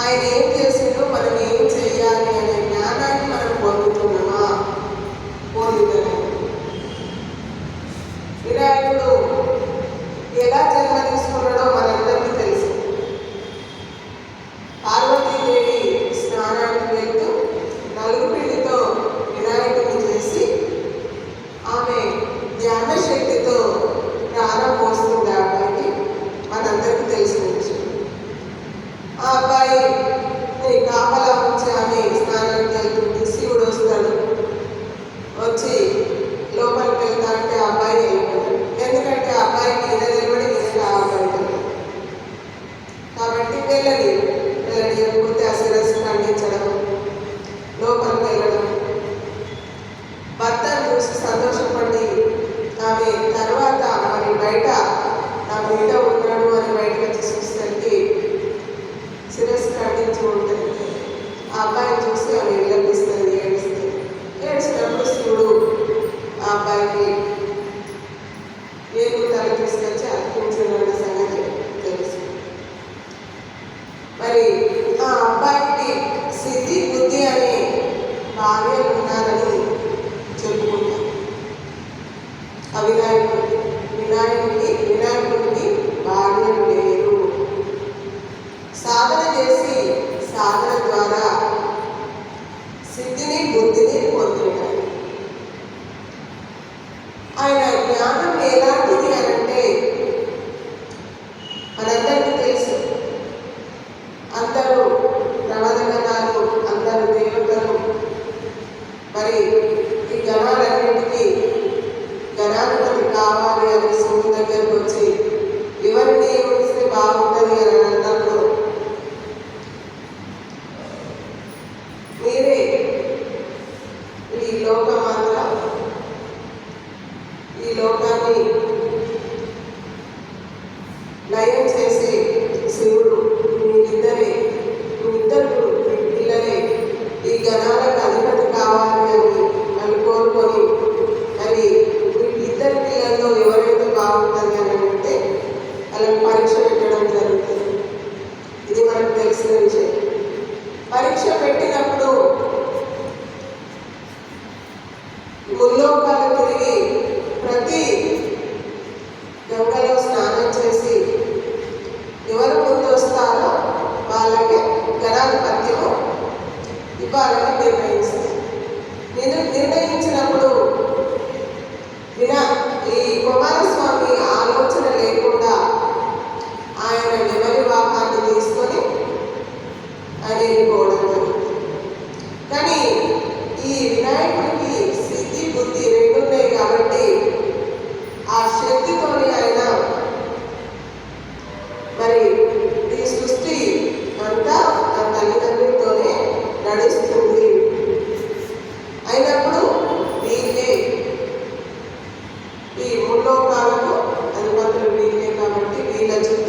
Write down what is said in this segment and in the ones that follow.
ఆయన ఏం చేసిండో మనం ఏం చేయాలి అనేది Ella dijo, ella dijo, usted hace de. దేవుడిని పొందుతారు. ఆయన జ్ఞానం ఎలాంటిది అంటే మనందరికీ తెలుసు అందరూ ప్రవదగణాలు అందరూ దేవతలు. మరి ఈ గణాలన్నింటికీ గణాధిపతి కావాలి అనేసి నయం చేసి శివుడు ரெகுலராக அது பதிஞ்சிடும் இப்போ அது வந்து thank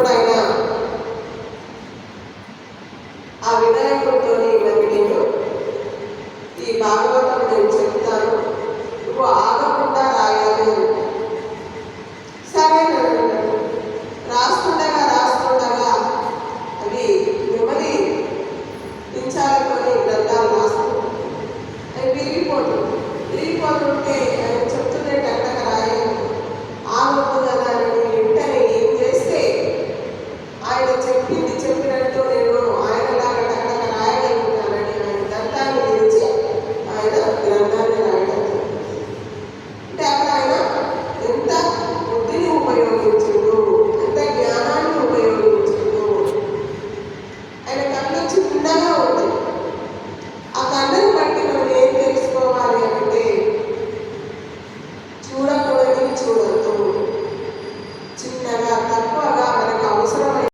ఉన్నప్పుడు ఆయన ఆ వినాయకుడితో వెంకటేశ్వరు ఈ భాగవతం నేను చెప్తాను. నువ్వు ఆగకుండా రాయాలి సరేనా?